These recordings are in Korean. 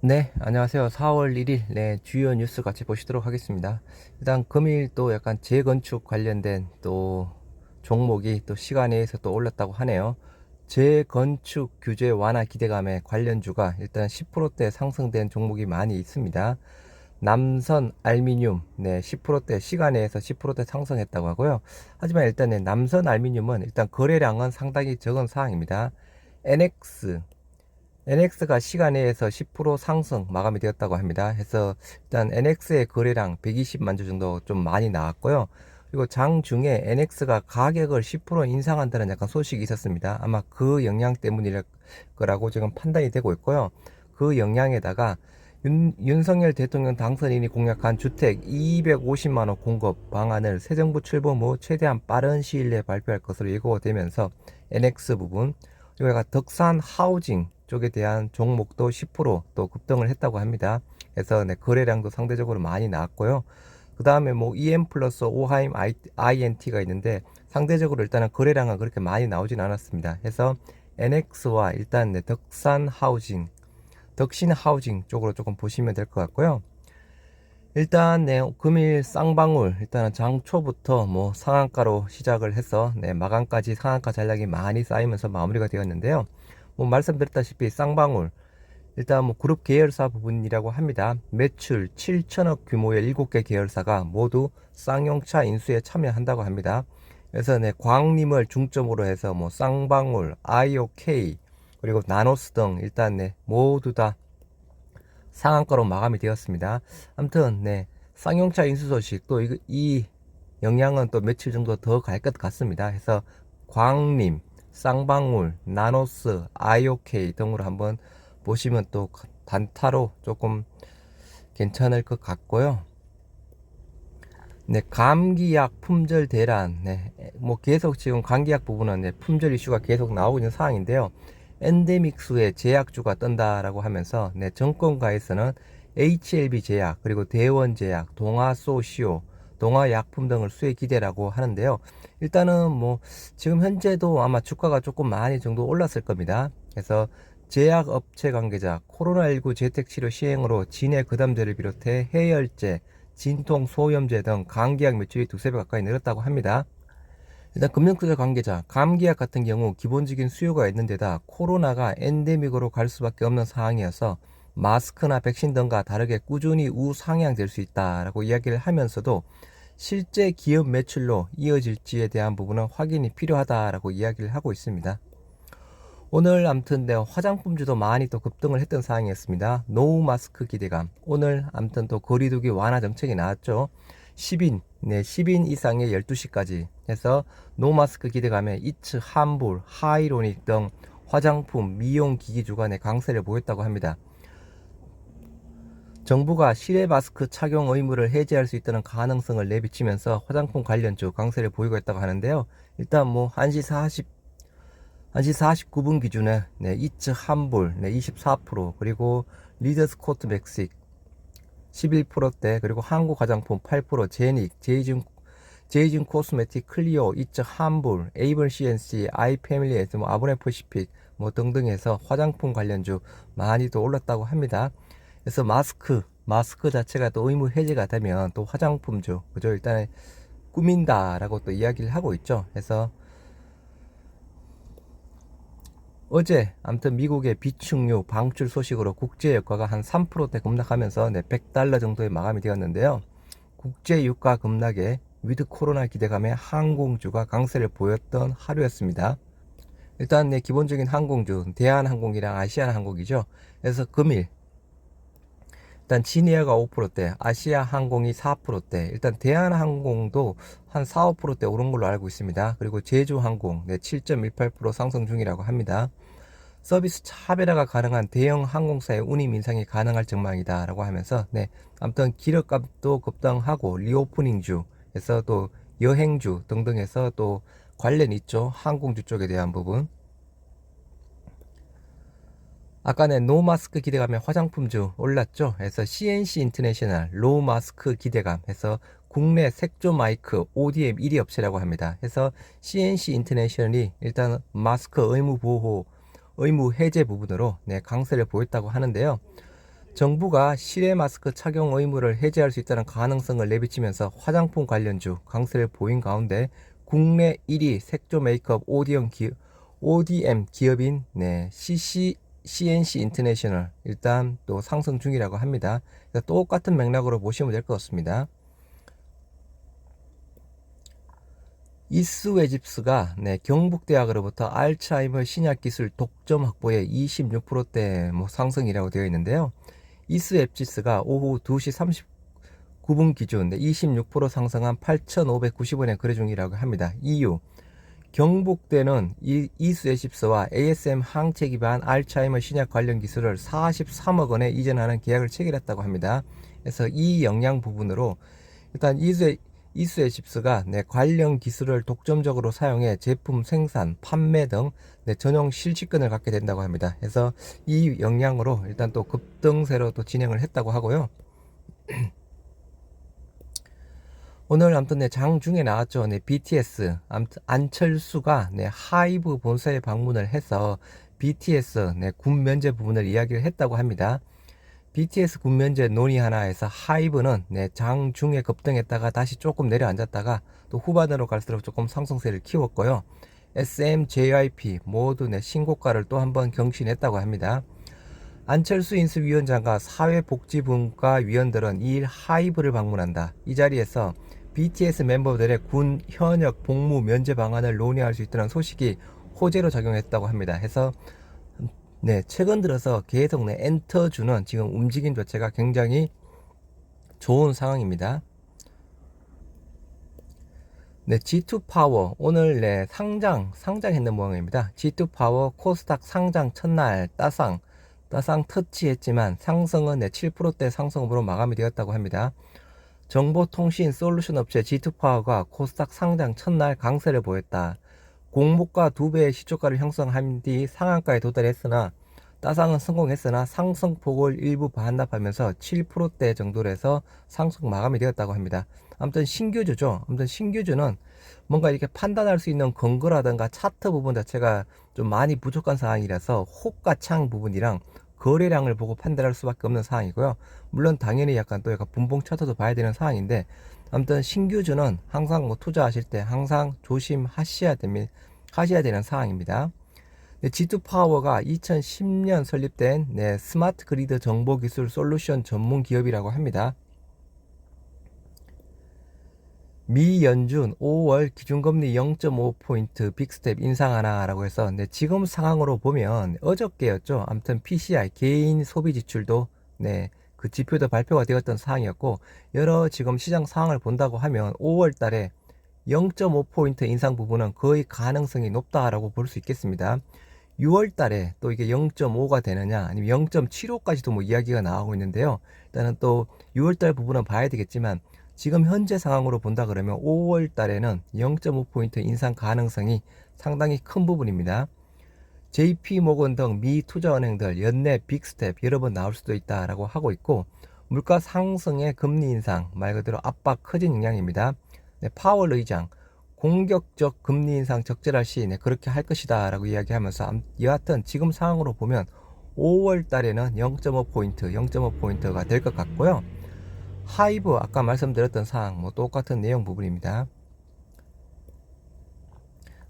네, 안녕하세요. 4월 1일, 네, 주요 뉴스 같이 보시도록 하겠습니다. 일단 금일 또 약간 재건축 관련된 또 종목이 또 시간에 의해서 또 올랐다고 하네요. 재건축 규제 완화 기대감에 관련주가 일단 10%대 상승된 종목이 많이 있습니다. 남선 알미늄, 네, 10%대 시간에 의해서 10%대 상승했다고 하고요. 하지만 일단 네, 남선 알미늄은 일단 거래량은 상당히 적은 사항입니다. NX, NX가 시간에 의해서 10% 상승 마감이 되었다고 합니다. 해서 일단 NX의 거래량 120만 주 정도 좀 많이 나왔고요. 그리고 장 중에 NX가 가격을 10% 인상한다는 약간 소식이 있었습니다. 아마 그 영향 때문일 거라고 지금 판단이 되고 있고요. 그 영향에다가 윤, 윤석열 대통령 당선인이 공약한 주택 250만 원 공급 방안을 새 정부 출범 후 최대한 빠른 시일 내에 발표할 것으로 예고되면서 NX 부분 약간 덕산 하우징 쪽에 대한 종목도 10%또 급등을 했다고 합니다. 그래서 네, 거래량도 상대적으로 많이 나왔고요. 그 다음에 뭐 EM 플러스 오하임 INT가 있는데 상대적으로 일단은 거래량은 그렇게 많이 나오진 않았습니다. 해서 NX와 일단 네, 덕산 하우징, 덕신 하우징 쪽으로 조금 보시면 될 것 같고요. 일단 네, 금일 쌍방울 일단은 장 초부터 뭐 상한가로 시작을 해서 네, 마감까지 상한가 잔량이 많이 쌓이면서 마무리가 되었는데요. 뭐 말씀드렸다시피 쌍방울 일단 뭐 그룹 계열사 부분이라고 합니다. 매출 7천억 규모의 7개 계열사가 모두 쌍용차 인수에 참여한다고 합니다. 그래서 네, 광림을 중점으로 해서 뭐 쌍방울, IOK 그리고 나노스 등 일단 네, 모두 다 상한가로 마감이 되었습니다. 아무튼 네, 쌍용차 인수 소식 또 이, 이 영향은 또 며칠 정도 더 갈 것 같습니다. 해서 광림, 쌍방울, 나노스, IOK 등으로 한번 보시면 또 단타로 조금 괜찮을 것 같고요. 네, 감기약 품절 대란. 네, 뭐 계속 지금 감기약 부분은 네, 품절 이슈가 계속 나오고 있는 상황인데요. 엔데믹스의 제약주가 뜬다라고 하면서 네, 정권가에서는 HLB 제약, 그리고 대원 제약, 동아소시오, 동아약품 등을 수혜 기대라고 하는데요. 일단은 뭐 지금 현재도 아마 주가가 조금 많이 정도 올랐을 겁니다. 그래서 제약업체 관계자 코로나19 재택치료 시행으로 진해 그담제를 비롯해 해열제, 진통 소염제 등 감기약 매출이 두세 배 가까이 늘었다고 합니다. 일단 금융투자 관계자 감기약 같은 경우 기본적인 수요가 있는 데다 코로나가 엔데믹으로 갈 수밖에 없는 상황이어서 마스크나 백신 등과 다르게 꾸준히 우상향될 수 있다라고 이야기를 하면서도 실제 기업 매출로 이어질지에 대한 부분은 확인이 필요하다라고 이야기를 하고 있습니다. 오늘 암튼 네, 화장품주도 많이 또 급등을 했던 상황이었습니다. 노우 마스크 기대감. 오늘 암튼 또 거리두기 완화 정책이 나왔죠. 10인, 네, 10인 이상의 12시까지 해서 노 마스크 기대감에 이츠, 함불, 하이로닉 등 화장품, 미용 기기 주간에 강세를 보였다고 합니다. 정부가 실외 마스크 착용 의무를 해제할 수 있다는 가능성을 내비치면서 화장품 관련주 강세를 보이고 있다고 하는데요. 일단 뭐 1시 40 1시 49분 기준에 네, 이츠 함볼 네, 24% 그리고 리더스 코트 맥식 11%대 그리고 한국 화장품 8% 제닉 제이준 제이준 코스메틱 클리오 이츠 함볼 에이블 CNC 아이패밀리에서 뭐 아브레퍼시픽 뭐 등등 해서 화장품 관련주 많이 또 올랐다고 합니다. 그래서 마스크, 마스크 자체가 또 의무 해제가 되면 또 화장품주, 그죠? 일단 꾸민다라고 또 이야기를 하고 있죠. 그래서 어제 아무튼 미국의 비축류 방출 소식으로 국제 유가가 한 3%대 급락하면서 네, 100달러 정도의 마감이 되었는데요. 국제 유가 급락에 위드 코로나 기대감에 항공주가 강세를 보였던 하루였습니다. 일단 네, 기본적인 항공주 대한항공이랑 아시아나항공이죠. 그래서 금일 일단 지니아가 5%대, 아시아 항공이 4%대, 일단 대한항공도 한 4, 5%대 오른 걸로 알고 있습니다. 그리고 제주항공 네, 7.18% 상승 중이라고 합니다. 서비스 차별화가 가능한 대형 항공사의 운임 인상이 가능할 전망이다라고 하면서 네, 아무튼 기력값도 급등하고 리오프닝주에서 또 여행주 등등해서 또 관련 있죠. 항공주 쪽에 대한 부분. 아까는 노 마스크 기대감에 화장품주 올랐죠. 그래서 CNC 인터내셔널 로우 마스크 기대감 해서 국내 색조 마이크 ODM 1위 업체라고 합니다. 해서 CNC 인터내셔널이 일단 마스크 의무 보호 의무 해제 부분으로 네, 강세를 보였다고 하는데요. 정부가 실외 마스크 착용 의무를 해제할 수 있다는 가능성을 내비치면서 화장품 관련주 강세를 보인 가운데 국내 1위 색조 메이크업 ODM, 기, ODM 기업인 네, CC, CNC 인터내셔널 일단 또 상승 중이라고 합니다. 똑같은 맥락으로 보시면 될 것 같습니다. 이스웨집스가 네, 경북대학으로부터 알츠하이머 신약 기술 독점 확보에 26%대 뭐 상승이라고 되어 있는데요. 이스웨집스가 오후 2시 39분 기준 26% 상승한 8,590원에 거래 중이라고 합니다. 이유 경북대는 이, 이스웨집스와 ASM 항체 기반 알츠하이머 신약 관련 기술을 43억 원에 이전하는 계약을 체결했다고 합니다. 그래서 이 영향 부분으로 일단 집스가 네, 관련 기술을 독점적으로 사용해 제품 생산, 판매 등 네, 전용 실직권을 갖게 된다고 합니다. 그래서 이 영향으로 일단 또 급등세로 또 진행을 했다고 하고요. 오늘 아무튼 네, 장 중에 나왔죠. 네, BTS 아무튼 안철수가 네, 하이브 본사에 방문을 해서 BTS 네, 군 면제 부분을 이야기를 했다고 합니다. BTS 군 면제 논의 하나에서 하이브는 네, 장중에 급등했다가 다시 조금 내려앉았다가 또 후반으로 갈수록 조금 상승세를 키웠고요. SM, JYP 모두 네, 신고가를 또 한번 경신했다고 합니다. 안철수 인수위원장과 사회복지분과 위원들은 2일 하이브를 방문한다. 이 자리에서 BTS 멤버들의 군 현역 복무 면제 방안을 논의할 수 있다는 소식이 호재로 작용했다고 합니다. 해서 네, 최근 들어서 계속 네, 엔터주는 지금 움직임 자체가 굉장히 좋은 상황입니다. 네, G2 파워 오늘 네, 상장 상장했는 모양입니다. G2 파워 코스닥 상장 첫날 따상 따상 터치했지만 상승은 네, 7%대 상승으로 마감이 되었다고 합니다. 정보통신 솔루션 업체 G2 파워가 코스닥 상장 첫날 강세를 보였다. 공모가 두 배의 시초가를 형성한 뒤 상한가에 도달했으나 따상은 성공했으나 상승폭을 일부 반납하면서 7%대 정도로 해서 상승 마감이 되었다고 합니다. 아무튼 신규주죠. 아무튼 신규주는 뭔가 이렇게 판단할 수 있는 근거라든가 차트 부분 자체가 좀 많이 부족한 상황이라서 호가 창 부분이랑 거래량을 보고 판단할 수밖에 없는 상황이고요. 물론 당연히 약간 또 약간 분봉 차트도 봐야 되는 상황인데 아무튼 신규주는 항상 뭐 투자하실 때 항상 조심하셔야 됩니다. 하셔야 되는 상황입니다. 네, G2 파워가 2010년 설립된 네, 스마트 그리드 정보 기술 솔루션 전문 기업이라고 합니다. 미 연준 5월 기준금리 0.5포인트 빅스텝 인상하나라고 해서 네, 지금 상황으로 보면 어저께였죠. 아무튼 PCI 개인 소비 지출도 네, 그 지표도 발표가 되었던 상황이었고 여러 지금 시장 상황을 본다고 하면 5월 달에 0.5포인트 인상 부분은 거의 가능성이 높다라고 볼 수 있겠습니다. 6월 달에 또 이게 0.5가 되느냐 아니면 0.75까지도 뭐 이야기가 나오고 있는데요. 일단은 또 6월 달 부분은 봐야 되겠지만 지금 현재 상황으로 본다 그러면 5월 달에는 0.5포인트 인상 가능성이 상당히 큰 부분입니다. JP 모건 등 미 투자은행들 연내 빅스텝 여러 번 나올 수도 있다라고 하고 있고 물가 상승의 금리 인상 말 그대로 압박 커진 영향입니다. 네, 파월 의장 공격적 금리 인상 적절할 시 네, 그렇게 할 것이다 라고 이야기하면서 여하튼 지금 상황으로 보면 5월 달에는 0.5포인트 0.5포인트가 될 것 같고요 하이브 아까 말씀드렸던 사항 뭐 똑같은 내용 부분입니다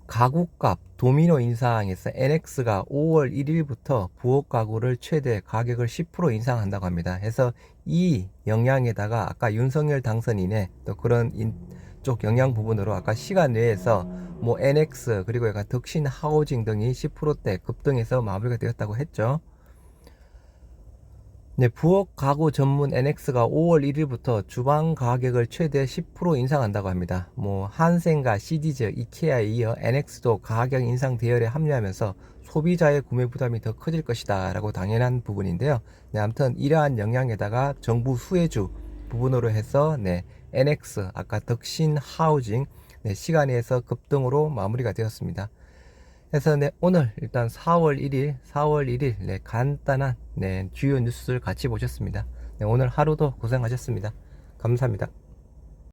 가구값 도미노 인상에서 NX가 5월 1일부터 부엌 가구를 최대 가격을 10% 인상한다고 합니다. 해서 이 영향에다가 아까 윤석열 당선인의 또 그런 인, 쪽 영향 부분으로 아까 시간 내에서 뭐 NX 그리고 약간 덕신 하우징 등이 10%대 급등해서 마무리가 되었다고 했죠. 네, 부엌 가구 전문 NX가 5월 1일부터 주방 가격을 최대 10% 인상한다고 합니다. 뭐 한센과 시디즈, 이케아에 이어 NX도 가격 인상 대열에 합류하면서 소비자의 구매 부담이 더 커질 것이다 라고 당연한 부분인데요. 네, 아무튼 이러한 영향에다가 정부 수혜주 부분으로 해서 네, NX 아까 덕신 하우징 네, 시간에서 급등으로 마무리가 되었습니다. 그래서 네, 오늘 일단 4월 1일, 4월 1일 네, 간단한 네, 주요 뉴스를 같이 보셨습니다. 네, 오늘 하루도 고생하셨습니다. 감사합니다.